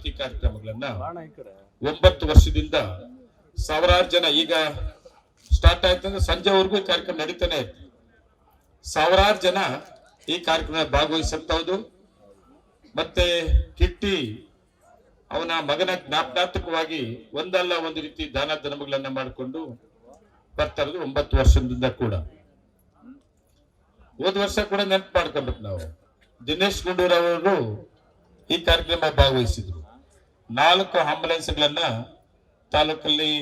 ರೀತಿ ಕಾರ್ಯಕ್ರಮಗಳನ್ನ ಒಂಬತ್ತು ವರ್ಷದಿಂದ ಸಾವಿರಾರು ಜನ ಈಗ ಸ್ಟಾರ್ಟ್ ಆಯ್ತಂದ್ರೆ ಸಂಜೆವರೆಗೂ ಈ ಕಾರ್ಯಕ್ರಮ ನಡೀತಾನೆ ಇರ್ತದೆ ಸಾವಿರಾರು ಜನ ಈ ಕಾರ್ಯಕ್ರಮ ಭಾಗವಹಿಸಂತವ್ದು ಮತ್ತೆ ಕಿಟ್ಟಿ ಅವನ ಮಗನ ಜ್ಞಾಪನಾತ್ಮಕವಾಗಿ ಒಂದಲ್ಲ ಒಂದು ರೀತಿ ದಾನ ಧರ್ಮಗಳನ್ನ ಮಾಡಿಕೊಂಡು ಬರ್ತಾ ಇರೋದು ಒಂಬತ್ತು ವರ್ಷದಿಂದ ಕೂಡ. ಹೋದ ವರ್ಷ ಕೂಡ ನೆನಪು ಮಾಡ್ಕೊಬೇಕು ನಾವು. ದಿನೇಶ್ ಗುಂಡೂರಾವ್ ಅವರು ಈ ಕಾರ್ಯಕ್ರಮ ಭಾಗವಹಿಸಿದ್ರು. ನಾಲ್ಕು ಆಂಬುಲೆನ್ಸ್ಗಳನ್ನ ತಾಲೂಕಲ್ಲಿ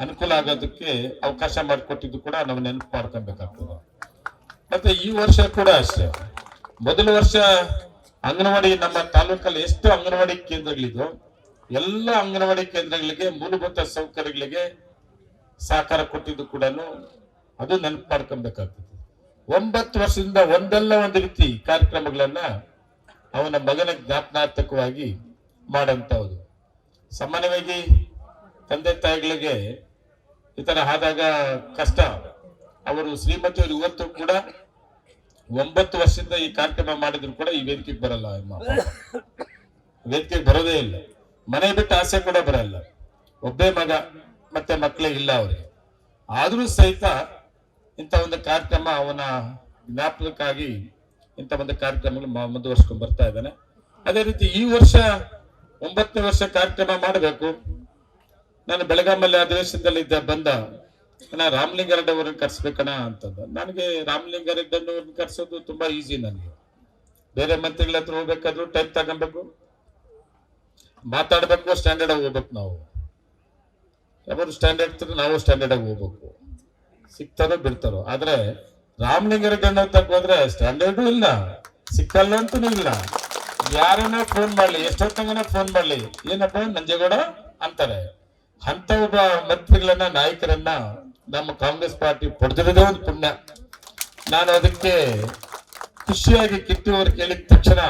ಅನುಕೂಲ ಆಗೋದಕ್ಕೆ ಅವಕಾಶ ಮಾಡಿಕೊಟ್ಟಿದ್ದು ಕೂಡ ನಾವು ನೆನಪು ಮಾಡ್ಕೊಬೇಕಾಗ್ತದೆ. ಮತ್ತೆ ಈ ವರ್ಷ ಕೂಡ ಅಷ್ಟೇ. ಮೊದಲ ವರ್ಷ ಅಂಗನವಾಡಿ ನಮ್ಮ ತಾಲೂಕಲ್ಲಿ ಎಷ್ಟು ಅಂಗನವಾಡಿ ಕೇಂದ್ರಗಳಿದೋ ಎಲ್ಲ ಅಂಗನವಾಡಿ ಕೇಂದ್ರಗಳಿಗೆ ಮೂಲಭೂತ ಸೌಕರ್ಯಗಳಿಗೆ ಸಹಕಾರ ಕೊಟ್ಟಿದ್ದು ಕೂಡ ಅದು ನೆನಪು ಮಾಡ್ಕೊಬೇಕಾಗ್ತದೆ. ಒಂಬತ್ತು ವರ್ಷದಿಂದ ಒಂದಲ್ಲ ಒಂದು ರೀತಿ ಕಾರ್ಯಕ್ರಮಗಳನ್ನ ಅವನ ಮಗನ ಜ್ಞಾಪನಾರ್ಥಕವಾಗಿ ಮಾಡಂತವ್ದು ಸಾಮಾನ್ಯವಾಗಿ ತಂದೆ ತಾಯಿಗಳಿಗೆ ಈ ಥರ ಆದಾಗ ಕಷ್ಟ. ಅವರು ಶ್ರೀಮತಿಯವರು ಇವತ್ತು ಕೂಡ ಒಂಬತ್ತು ವರ್ಷದಿಂದ ಈ ಕಾರ್ಯಕ್ರಮ ಮಾಡಿದ್ರು ಕೂಡ ಈ ವೇದಿಕೆಗೆ ಬರಲ್ಲ ವೇದಿಕೆಗೆ ಬರೋದೇ ಇಲ್ಲ. ಮನೆ ಬಿಟ್ಟು ಆಸೆ ಕೂಡ ಬರಲ್ಲ. ಒಬ್ಬೇ ಮಗ, ಮತ್ತೆ ಮಕ್ಕಳೇ ಇಲ್ಲ ಅವರಿಗೆ. ಆದರೂ ಸಹಿತ ಇಂಥ ಒಂದು ಕಾರ್ಯಕ್ರಮ ಅವನ ಜ್ಞಾಪಕಕ್ಕಾಗಿ ಇಂಥ ಒಂದು ಕಾರ್ಯಕ್ರಮಗಳು ಮುಂದುವರ್ಸ್ಕೊಂಡ್ ಬರ್ತಾ ಇದ್ದಾನೆ. ಅದೇ ರೀತಿ ಈ ವರ್ಷ ಒಂಬತ್ತನೇ ವರ್ಷ ಕಾರ್ಯಕ್ರಮ ಮಾಡಬೇಕು. ನಾನು ಬೆಳಗಾಮಲ್ಲಿ ಅಧಿವೇಶನದಲ್ಲಿ ಇದ್ದ ಬಂದ, ನಾ ರಾಮಲಿಂಗಾರೆಡ್ಡಿ ಕರ್ಸ್ಬೇಕಣ ಅಂತಂದ. ನನಗೆ ರಾಮಲಿಂಗಾರೆಡ್ಡಿ ಕರ್ಸೋದು ತುಂಬಾ ಈಸಿ ನನಗೆ. ಬೇರೆ ಮಂತ್ರಿಗಳ ಹತ್ರ ಹೋಗ್ಬೇಕಾದ್ರು ಟೈಮ್ ತಗೊಬೇಕು ಮಾತಾಡ್ಬೇಕು ಸ್ಟ್ಯಾಂಡರ್ಡ್ ಆಗಿ ಹೋಗ್ಬೇಕು ನಾವು. ಯಾವ್ದು ಸ್ಟ್ಯಾಂಡರ್ಡ್ ನಾವು ಸ್ಟ್ಯಾಂಡರ್ಡ್ ಆಗಿ ಹೋಗ್ಬೇಕು. ಸಿಗ್ತಾರೋ ಬಿಡ್ತಾರೋ. ಆದ್ರೆ ರಾಮಲಿಂಗಾರೆಡ್ಡಿ ಅನ್ನೋ ಹೋದ್ರೆ ಸ್ಟ್ಯಾಂಡರ್ಡು ಇಲ್ಲ. ಸಿಕ್ಕಲ್ಲ ಅಂತೂ ಇಲ್ಲ. ಯಾರನ್ನ ಫೋನ್ ಮಾಡ್ಲಿ, ಎಷ್ಟೊತ್ತಂಗನ ಫೋನ್ ಮಾಡ್ಲಿ? ಏನಪ್ಪ, ನಂಜೇಗೌಡ ಅಂತಾರೆ. ಅಂತ ಒಬ್ಬ ಮಂತ್ರಿಗಳನ್ನ, ನಾಯಕರನ್ನ ನಮ್ಮ ಕಾಂಗ್ರೆಸ್ ಪಾರ್ಟಿ ಪಡೆದಿರೋದೇ ಒಂದು ಪುಣ್ಯ. ನಾನು ಅದಕ್ಕೆ ಖುಷಿಯಾಗಿ ಕಿತ್ತೂರು ಕೇಳಿದ ತಕ್ಷಣ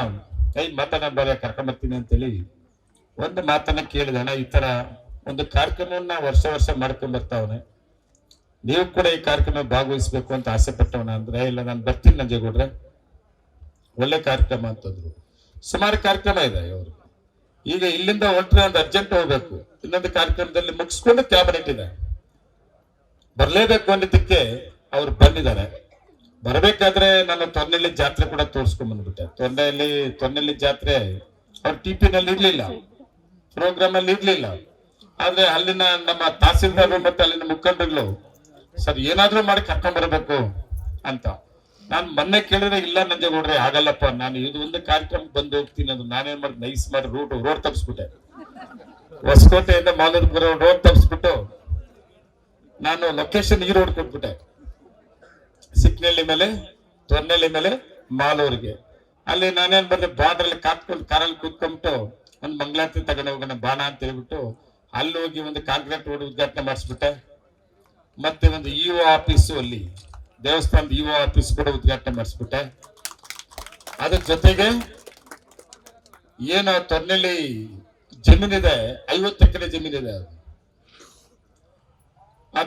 ಕೈ ಮಾತನ್ನ ಬೇರೆ ಕರ್ಕೊಂಬರ್ತೀನಿ ಅಂತೇಳಿ ಒಂದು ಮಾತನ್ನ ಕೇಳಿದಣ ಈ ತರ ಒಂದು ಕಾರ್ಯಕ್ರಮವನ್ನ ವರ್ಷ ವರ್ಷ ಮಾಡ್ಕೊಂಡ್ ಬರ್ತಾವನೆ. ನೀವು ಕೂಡ ಈ ಕಾರ್ಯಕ್ರಮ ಭಾಗವಹಿಸ್ಬೇಕು ಅಂತ ಆಸೆ ಪಟ್ಟವನ ಅಂದ್ರೆ, ಇಲ್ಲ, ನಾನು ಬರ್ತೀನಿ ನಂಜೇಗೌಡ್ರೆ. ಒಳ್ಳೆ ಕಾರ್ಯಕ್ರಮ ಅಂತಂದ್ರು. ಸುಮಾರು ಕಾರ್ಯಕ್ರಮ ಇದೆ ಇವರು. ಈಗ ಇಲ್ಲಿಂದ ಹೊರಟ್ರೆ ಒಂದು ಅರ್ಜೆಂಟ್ ಹೋಗ್ಬೇಕು. ಇನ್ನೊಂದು ಕಾರ್ಯಕ್ರಮದಲ್ಲಿ ಮುಗಿಸ್ಕೊಂಡು ಕ್ಯಾಬಿನೆಟ್ ಇದೆ. ಬರಲೇಬೇಕು ಅನ್ನೋದಕ್ಕೆ ಅವ್ರು ಬಂದಿದ್ದಾರೆ. ಬರಬೇಕಾದ್ರೆ ನಾನು ತೊನ್ನೆಲ್ಲಿ ಜಾತ್ರೆ ಕೂಡ ತೋರಿಸ್ಕೊಂಡ್ ಬಂದ್ಬಿಟ್ಟೆ. ತೊನ್ನೆಯಲ್ಲಿ ತೊನ್ನೆಲ್ಲಿ ಜಾತ್ರೆ ಅವ್ರು ಟಿ ನಲ್ಲಿ ಇರ್ಲಿಲ್ಲ. ಪ್ರೋಗ್ರಾಮ್ ಅಲ್ಲಿ ಇರ್ಲಿಲ್ಲ. ಆದ್ರೆ ಅಲ್ಲಿನ ನಮ್ಮ ತಹಸೀಲ್ದಾರ್ ಮತ್ತೆ ಅಲ್ಲಿನ ಮುಖಂಡರುಗಳು, ಸರ್, ಏನಾದ್ರೂ ಮಾಡಿ ಕರ್ಕೊಂಡ್ ಬರಬೇಕು ಅಂತ. ನಾನ್ ಮೊನ್ನೆ ಕೇಳಿದ್ರೆ ಇಲ್ಲ ನಂಜೇಗೌಡ್ರೆ ಆಗಲ್ಲಪ್ಪ, ನಾನು ಇದು ಒಂದು ಕಾರ್ಯಕ್ರಮ ಬಂದು ಹೋಗ್ತೀನಿ ಅದು ನಾನೇನ್ ಮಾಡಿ, ನೈಸ್ ಮಾಡಿ ರೂಟ್ ರೋಡ್ ತಪ್ಪಿಸ್ಬಿಟ್ಟೆ ಹೊಸಕೋಟೆಯಿಂದ ಮಾಲೂರ್ಪುರ ರೋಡ್ ತಪ್ಪಿಸ್ಬಿಟ್ಟು ನಾನು ಲೊಕೇಶನ್ ಈ ರೋಡ್ ಕೊಟ್ಬಿಟ್ಟೆ. ಸಿಕ್ನಳ್ಳಿ ಮೇಲೆ ತೊರ್ನಳ್ಳಿ ಮೇಲೆ ಮಾಲೂರಿಗೆ. ಅಲ್ಲಿ ನಾನೇನ್ ಬಂದೆ ಬಾರ್ಡರ್ ಅಲ್ಲಿ ಕಾತ್ಕೊಂಡು ಕಾರಲ್ಲಿ ಕೂತ್ಕೊಂಡ್ಬಿಟ್ಟು ಒಂದು ಮಂಗಳಾರತಿ ತಗೊಂಡು ಹೋಗೋಣ ಬಾಣ ಅಂತ ಹೇಳ್ಬಿಟ್ಟು ಅಲ್ಲಿ ಹೋಗಿ ಒಂದು ಕಾಂಕ್ರೀಟ್ ರೋಡ್ ಉದ್ಘಾಟನೆ ಮಾಡಿಸ್ಬಿಟ್ಟೆ. ಮತ್ತೆ ಒಂದು ಇಒ ಆಫೀಸು ಅಲ್ಲಿ ದೇವಸ್ಥಾನದ ಇಒ ಆಫೀಸ್ ಕೂಡ ಉದ್ಘಾಟನೆ ಮಾಡಿಸ್ಬಿಟ್ಟೆ. ಅದ್ರ ಜೊತೆಗೆ ಏನು ತೊನ್ನೆಳ್ಳಿ ಜಮೀನಿದೆ, ಐವತ್ತು ಎಕರೆ ಜಮೀನಿದೆ ಆ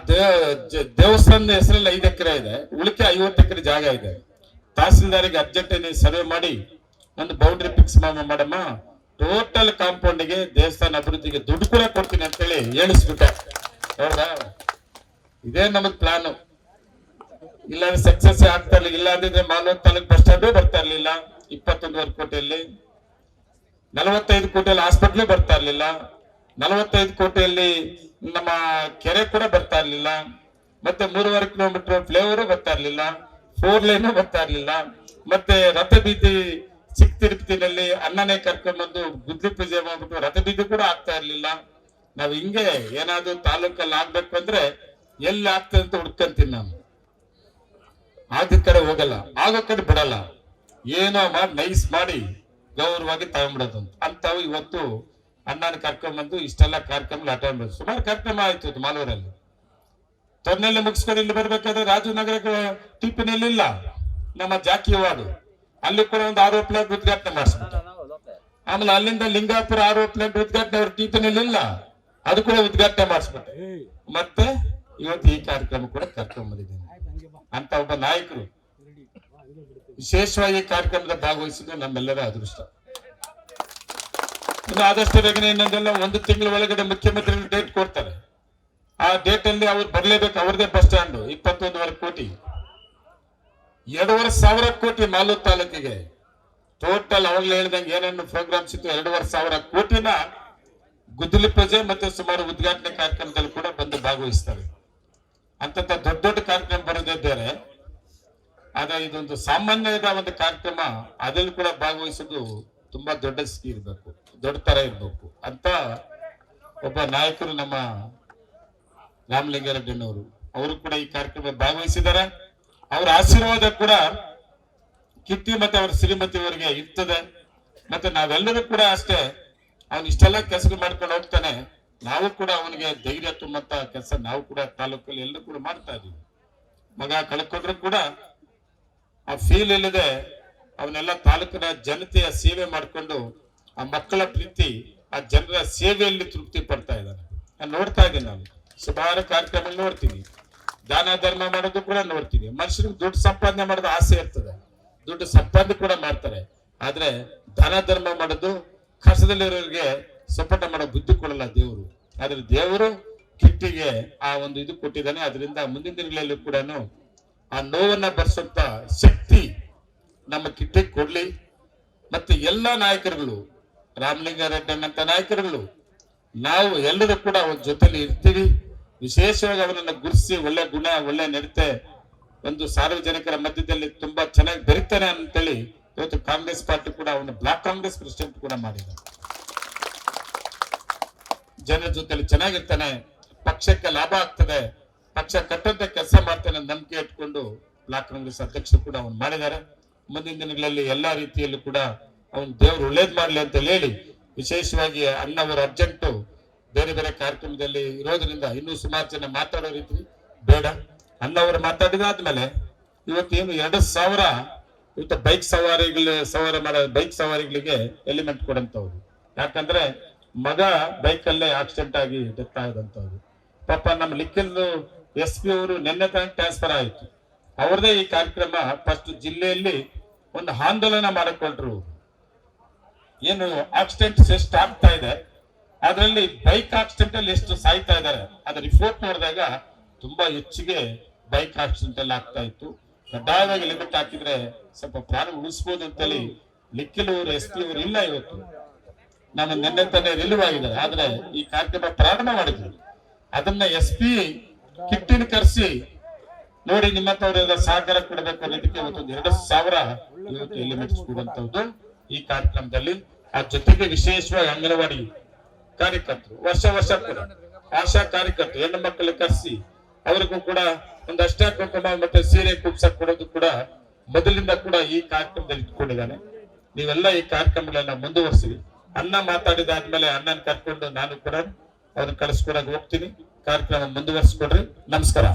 ದೇವಸ್ಥಾನದ ಹೆಸರಲ್ಲಿ ಐದು ಎಕರೆ ಇದೆ, ಉಳಿಕೆ ಐವತ್ತು ಎಕರೆ ಜಾಗ ಇದೆ. ತಹಸೀಲ್ದಾರಿಗೆ ಅರ್ಜೆಂಟ್ ಸರ್ವೆ ಮಾಡಿ ಒಂದು ಬೌಂಡ್ರಿ ಫಿಕ್ಸ್ ಮಾಡಮ್ಮ. ಟೋಟಲ್ ಕಾಂಪೌಂಡ್ಗೆ ದೇವಸ್ಥಾನ ಅಭಿವೃದ್ಧಿಗೆ ದುಡ್ಡು ಕೂಡ ಕೊಡ್ತೀನಿ ಅಂತೇಳಿ ಹೇಳಿಸ್ಬಿಟ್ಟೆ. ಹೌದಾ? ಇದೇ ನಮಗ್ ಪ್ಲಾನ್ ಇಲ್ಲ ಸಕ್ಸಸ್ ಆಗ್ತಾ ಇರ್ಲಿಲ್ಲ. ಇಲ್ಲ ಅಂದಿದ್ರೆ ಮಾಲೂರು ತಾಲೂಕ್ ಬಸ್ ಸ್ಟ್ಯಾಂಡ್ ಬರ್ತಾ ಇರ್ಲಿಲ್ಲ. ಇಪ್ಪತ್ತೊಂದುವರೆ ಕೋಟಿಯಲ್ಲಿ. ನಲವತ್ತೈದು ಕೋಟಿಯಲ್ಲಿ ಹಾಸ್ಪಿಟ್ಲ್ ಬರ್ತಾ ಇರ್ಲಿಲ್ಲ. ನಲವತ್ತೈದು ಕೋಟಿಯಲ್ಲಿ ನಮ್ಮ ಕೆರೆ ಕೂಡ ಬರ್ತಾ ಇರ್ಲಿಲ್ಲ. ಮತ್ತೆ ಮೂರುವರೆ ಕಿಲೋಮೀಟರ್ ಫ್ಲೇವರ್ ಬರ್ತಾ ಇರ್ಲಿಲ್ಲ. ಫೋರ್ ಲೈನ್ ಬರ್ತಾ ಇರ್ಲಿಲ್ಲ. ಮತ್ತೆ ರಥ ಬೀದಿ ಚಿಕ್ಕ ತಿರುಪತಿನಲ್ಲಿ ಅನ್ನನೇ ಕರ್ಕೊಂಡ್ಬಂದು ಗುದ್ಲಿ ಪೂಜೆ ಮಾಡ್ಬಿಟ್ಟು ರಥ ಬೀದಿ ಕೂಡ ಆಗ್ತಾ ಇರ್ಲಿಲ್ಲ. ನಾವ್ ಹಿಂಗೆ ಏನಾದ್ರು ತಾಲೂಕಲ್ಲಿ ಆಗ್ಬೇಕು ಅಂದ್ರೆ ಎಲ್ಲಿ ಆಗ್ತದೆ ಅಂತ ಹುಡ್ಕಂತೀನಿ ನಾನು. ಆದ ಕಡೆ ಹೋಗಲ್ಲ, ಆಗೋ ಕಡೆ ಬಿಡಲ್ಲ ಏನೋ ಮಾಡಿ ನೈಸ್ ಮಾಡಿ ಗೌರವವಾಗಿ ತಗೊಂಡ್ಬಿಡೋದು ಅಂತ. ಅಂತಾವು ಇವತ್ತು ಅಣ್ಣನ ಕರ್ಕೊಂಡ್ಬಂದು ಇಷ್ಟೆಲ್ಲ ಕಾರ್ಯಕ್ರಮ ಅಟೆಂಡ್ ಮಾಡಿ ಸುಮಾರು ಕಾರ್ಯಕ್ರಮ ಆಯ್ತು ಮಾಲೂರಲ್ಲಿ. ತೊನ್ನೆಲ್ಲ ಮುಗಿಸ್ಕೊಂಡು ಇಲ್ಲಿ ಬರ್ಬೇಕಾದ್ರೆ ರಾಜನಗರ ಟಿಪ್ಪಿನಲ್ಲಿ ಇಲ್ಲ ನಮ್ಮ ಜಾಕಿ ವಾರ್ಡು ಅಲ್ಲಿ ಕೂಡ ಒಂದು ಆರೋ ಉದ್ಘಾಟನೆ ಮಾಡಿಸ್ಬಿಟ್ಟು ಆಮೇಲೆ ಅಲ್ಲಿಂದ ಲಿಂಗಾಪುರ ಆರೋ ಉದ್ಘಾಟನೆ ಅವ್ರ ಟಿಪ್ಪಿನಲ್ಲಿ ಇಲ್ಲ ಅದು ಕೂಡ ಉದ್ಘಾಟನೆ ಮಾಡಿಸ್ಬಿಟ್ಟೆ ಮತ್ತೆ ಇವತ್ತು ಈ ಕಾರ್ಯಕ್ರಮ ಕೂಡ ಕರ್ಕೊಂಡ್ ಅಂತ ಒಬ್ಬ ನಾಯಕರು ವಿಶೇಷವಾಗಿ ಕಾರ್ಯಕ್ರಮದ ಭಾಗವಹಿಸಿದ್ದು ನಮ್ಮೆಲ್ಲರ ಅದೃಷ್ಟ. ಇನ್ನು ಆದಷ್ಟು ಬೇಗನೆ ಇನ್ನೊಂದೆಲ್ಲ ಒಂದು ತಿಂಗಳ ಒಳಗಡೆ ಮುಖ್ಯಮಂತ್ರಿ ಡೇಟ್ ಕೊಡ್ತಾರೆ. ಆ ಡೇಟ್ ಅಲ್ಲಿ ಅವ್ರು ಬರ್ಲೇಬೇಕು ಅವ್ರದೇ ಬಸ್ ಸ್ಟ್ಯಾಂಡ್ ಇಪ್ಪತ್ತೊಂದುವರೆ ಕೋಟಿ. ಎರಡೂವರೆ ಸಾವಿರ ಕೋಟಿ ಮಾಲೂರು ತಾಲೂಕಿಗೆ. ಟೋಟಲ್ ಅವಾಗಲೇ ಹೇಳ್ದಂಗೆ ಏನೇನು ಪ್ರೋಗ್ರಾಮ್ಸ್ ಇತ್ತು, ಎರಡೂವರೆ ಸಾವಿರ ಕೋಟಿನ ಗುದ್ದಲಿ ಪೂಜೆ ಮತ್ತೆ ಸುಮಾರು ಉದ್ಘಾಟನೆ ಕಾರ್ಯಕ್ರಮದಲ್ಲಿ ಕೂಡ ಬಂದು ಭಾಗವಹಿಸ್ತಾರೆ. ಅಂತ ದೊಡ್ಡ ದೊಡ್ಡ ಕಾರ್ಯಕ್ರಮ ಬರೋದೇ ಬೇರೆ ಆದ್ರೆ ಇದೊಂದು ಸಾಮಾನ್ಯದ ಒಂದು ಕಾರ್ಯಕ್ರಮ. ಅದ್ರಲ್ಲಿ ಕೂಡ ಭಾಗವಹಿಸೋದು ತುಂಬಾ ದೊಡ್ಡ ಸ್ಕಿ ಇರ್ಬೇಕು. ದೊಡ್ಡ ತರ ಇರ್ಬೇಕು ಅಂತ ಒಬ್ಬ ನಾಯಕರು ನಮ್ಮ ರಾಮಲಿಂಗಾರೆಡ್ಡಿನವರು, ಅವರು ಕೂಡ ಈ ಕಾರ್ಯಕ್ರಮ ಭಾಗವಹಿಸಿದ್ದಾರೆ. ಅವರ ಆಶೀರ್ವಾದ ಕೂಡ ಕಿತ್ತಿ ಮತ್ತೆ ಅವರ ಶ್ರೀಮತಿಯವರಿಗೆ ಇರ್ತದೆ. ಮತ್ತೆ ನಾವೆಲ್ಲರೂ ಕೂಡ ಅಷ್ಟೇ, ಅವನು ಇಷ್ಟೆಲ್ಲ ಕೆಲಸ ಮಾಡ್ಕೊಂಡು ಹೋಗ್ತಾನೆ. ನಾವು ಕೂಡ ಅವನಿಗೆ ಧೈರ್ಯ ತುಂಬಂತ ಕೆಲಸ ನಾವು ಕೂಡ ತಾಲೂಕಲ್ಲಿ ಎಲ್ಲರೂ ಕೂಡ ಮಾಡ್ತಾ ಇದೀವಿ ಮಗ ಕಳ್ಕೊಂಡ್ರು ಕೂಡ ಆ ಫೀಲ್ ಇಲ್ಲದೆ ಅವನ್ನೆಲ್ಲ ತಾಲೂಕಿನ ಜನತೆಯ ಸೇವೆ ಮಾಡಿಕೊಂಡು ಆ ಮಕ್ಕಳ ಪ್ರೀತಿ, ಆ ಜನರ ಸೇವೆಯಲ್ಲಿ ತೃಪ್ತಿ ಪಡ್ತಾ ಇದ್ದಾನೆ. ನಾನು ನೋಡ್ತಾ ಇದ್ದೀನಿ ನಾನು. ಸುಮಾರು ಕಾರ್ಯಕ್ರಮ ನೋಡ್ತೀನಿ. ದಾನ ಧರ್ಮ ಮಾಡೋದು ಕೂಡ ನೋಡ್ತೀನಿ. ಮನುಷ್ಯರಿಗೆ ದುಡ್ಡು ಸಂಪಾದನೆ ಮಾಡೋದು ಆಸೆ ಇರ್ತದೆ. ದುಡ್ಡು ಸಂಪಾದನೆ ಕೂಡ ಮಾಡ್ತಾರೆ. ಆದ್ರೆ ದಾನ ಧರ್ಮ ಮಾಡೋದು ಕಷ್ಟದಲ್ಲಿರೋರಿಗೆ ಸಪೋಟ ಮಾಡೋ ಬುದ್ಧಿ ಕೊಡಲ್ಲ ದೇವರು. ಆದ್ರೆ ದೇವರು ಕಿಟ್ಟಿಗೆ ಆ ಒಂದು ಇದು ಕೊಟ್ಟಿದ್ದಾನೆ. ಅದರಿಂದ ಮುಂದಿನ ದಿನಗಳಲ್ಲಿ ಕೂಡ ಆ ನೋವನ್ನ ಬರ್ಸಂತ ಶಕ್ತಿ ನಮ್ಮ ಕಿಟ್ಟಿಗೆ ಕೊಡ್ಲಿ. ಮತ್ತೆ ಎಲ್ಲ ನಾಯಕರುಗಳು ಅನ್ನಂತ ನಾಯಕರುಗಳು, ನಾವು ಎಲ್ಲರೂ ಕೂಡ ಅವ್ರ ಜೊತೆಲಿ ಇರ್ತೀವಿ. ವಿಶೇಷವಾಗಿ ಅವನನ್ನ ಗುರುಸಿ ಒಳ್ಳೆ ಗುಣ, ಒಳ್ಳೆ ನಡತೆ, ಒಂದು ಸಾರ್ವಜನಿಕರ ಮಧ್ಯದಲ್ಲಿ ತುಂಬಾ ಚೆನ್ನಾಗಿ ಬೆರಿತಾನೆ ಅಂತೇಳಿ ಇವತ್ತು ಕಾಂಗ್ರೆಸ್ ಪಾರ್ಟಿ ಕೂಡ ಅವನು ಬ್ಲಾಕ್ ಕಾಂಗ್ರೆಸ್ ಪ್ರೆಸಿಡೆಂಟ್ ಕೂಡ ಮಾಡಿದ ಜನರ ಜೊತೆಲಿ ಚೆನ್ನಾಗಿರ್ತಾನೆ, ಪಕ್ಷಕ್ಕೆ ಲಾಭ ಆಗ್ತದೆ, ಪಕ್ಷ ಕಟ್ಟಂತ ಕೆಲಸ ಮಾಡ್ತಾನೆ ನಂಬಿಕೆ ಇಟ್ಕೊಂಡು ಬ್ಲಾಕ್ ಕಾಂಗ್ರೆಸ್ ಅಧ್ಯಕ್ಷರು ಕೂಡ ಅವ್ನು ಮಾಡಿದ್ದಾರೆ. ಮುಂದಿನ ದಿನಗಳಲ್ಲಿ ಎಲ್ಲಾ ರೀತಿಯಲ್ಲೂ ಕೂಡ ಅವನು ದೇವ್ರು ಒಳ್ಳೇದ್ ಮಾಡ್ಲಿ ಅಂತ ಹೇಳಿ ವಿಶೇಷವಾಗಿ ಅಣ್ಣವರು ಅರ್ಜೆಂಟು ಬೇರೆ ಬೇರೆ ಕಾರ್ಯಕ್ರಮದಲ್ಲಿ ಇರೋದ್ರಿಂದ ಇನ್ನೂ ಸುಮಾರು ಜನ ಮಾತಾಡೋ ರೀತಿ ಬೇಡ. ಅಣ್ಣವರು ಮಾತಾಡಿದಾದ್ಮೇಲೆ ಇವತ್ತೇನು ಎರಡು ಸಾವಿರ ಇವತ್ತು ಬೈಕ್ ಸವಾರಿಗಳು, ಸವಾರ ಮಾಡೋ ಬೈಕ್ ಸವಾರಿಗಳಿಗೆ ಎಲಿಮೆಂಟ್ ಕೊಡಂತವ್ರು. ಯಾಕಂದ್ರೆ ಮಗ ಬೈಕಲ್ಲೇ ಆಕ್ಸಿಡೆಂಟ್ ಆಗಿ ಡೆತ್ ಆಗದಂತವ್ರು ಪಾಪ ನಮ್ಮ ಲಿಖಿಲ್ ಎಸ್ ಪಿ ಅವರು ನಿನ್ನೆ ತನಕ ಟ್ರಾನ್ಸ್ಫರ್ ಆಯಿತು. ಅವ್ರದೇ ಈ ಕಾರ್ಯಕ್ರಮ ಫಸ್ಟ್ ಜಿಲ್ಲೆಯಲ್ಲಿ ಒಂದು ಆಂದೋಲನ ಮಾಡಿಕೊಂಡ್ರು. ಏನು ಆಕ್ಸಿಡೆಂಟ್ ಎಷ್ಟು ಆಗ್ತಾ ಇದೆ. ಅದರಲ್ಲಿ ಬೈಕ್ ಆಕ್ಸಿಡೆಂಟ್ ಅಲ್ಲಿ ಎಷ್ಟು ಸಾಯ್ತಾ ಇದ್ದಾರೆ ಅದ್ರ ರಿಪೋರ್ಟ್ ನೋಡಿದಾಗ ತುಂಬಾ ಹೆಚ್ಚಿಗೆ ಬೈಕ್ ಆಕ್ಸಿಡೆಂಟ್ ಅಲ್ಲಿ ಆಗ್ತಾ ಇತ್ತು. ಕಡ್ಡಾಯವಾಗಿ ಲಿಮಿಟ್ ಹಾಕಿದ್ರೆ ಸ್ವಲ್ಪ ಪ್ರಾಣ ಉಳಿಸ್ಬೋದು ಅಂತೇಳಿ ಲಿಕ್ಕಿಲ್ ಅವರು ಎಸ್ ಪಿ ಅವರು ಇಲ್ಲ ಇವತ್ತು. ನಾನು ನಿನ್ನೆ ತಾನೇ ರಿಲೀವ್ ಆಗಿದ್ದಾರೆ ಆದ್ರೆ ಈ ಕಾರ್ಯಕ್ರಮ ಪ್ರಾರಂಭ ಮಾಡಿದ್ರು. ಅದನ್ನ ಎಸ್ ಪಿ ಕಿಟ್ಟಿನ ಕರೆಸಿ, ನೋಡಿ ನಿಮ್ಮಂತವರೆಲ್ಲ ಸಹಕಾರ ಕೊಡಬೇಕು ಅನ್ನೋದಕ್ಕೆ ಇವತ್ತೊಂದು ಎರಡು ಸಾವಿರ ಇವತ್ತು ಎಲಿಮೆಂಟ್ಸ್ ಕೊಡುವಂತದ್ದು ಈ ಕಾರ್ಯಕ್ರಮದಲ್ಲಿ. ಆ ಜೊತೆಗೆ ವಿಶೇಷವಾಗಿ ಅಂಗನವಾಡಿ ಕಾರ್ಯಕರ್ತರು, ವರ್ಷ ವರ್ಷ ಕೂಡ ಆಶಾ ಕಾರ್ಯಕರ್ತರು, ಹೆಣ್ಣು ಮಕ್ಕಳ ಕರೆಸಿ, ಅವ್ರಿಗೂ ಕೂಡ ಒಂದು ಅಷ್ಟೇ ಕುಂಕುಮ ಮತ್ತೆ ಸೀರೆ ಕುಪ್ಸ ಕೊಡೋದು ಕೂಡ ಮೊದಲಿಂದ ಕೂಡ ಈ ಕಾರ್ಯಕ್ರಮದಲ್ಲಿ ಇಟ್ಕೊಂಡಿದ್ದಾನೆ. ನೀವೆಲ್ಲ ಈ ಕಾರ್ಯಕ್ರಮಗಳನ್ನ ಮುಂದುವರಿಸಿ ಅನ್ನ ಮಾತಾಡಿದಾದ್ಮೇಲೆ ಅಣ್ಣನ ಕರ್ಕೊಂಡು ನಾನು ಕೂಡ ಅವ್ರನ್ನ ಕಳಿಸ್ಕೊಡಕ್ ಹೋಗ್ತೀನಿ. ಕಾರ್ಯಕ್ರಮ ಮುಂದುವರಿಸ್ಕೊಡ್ರಿ. ನಮಸ್ಕಾರ.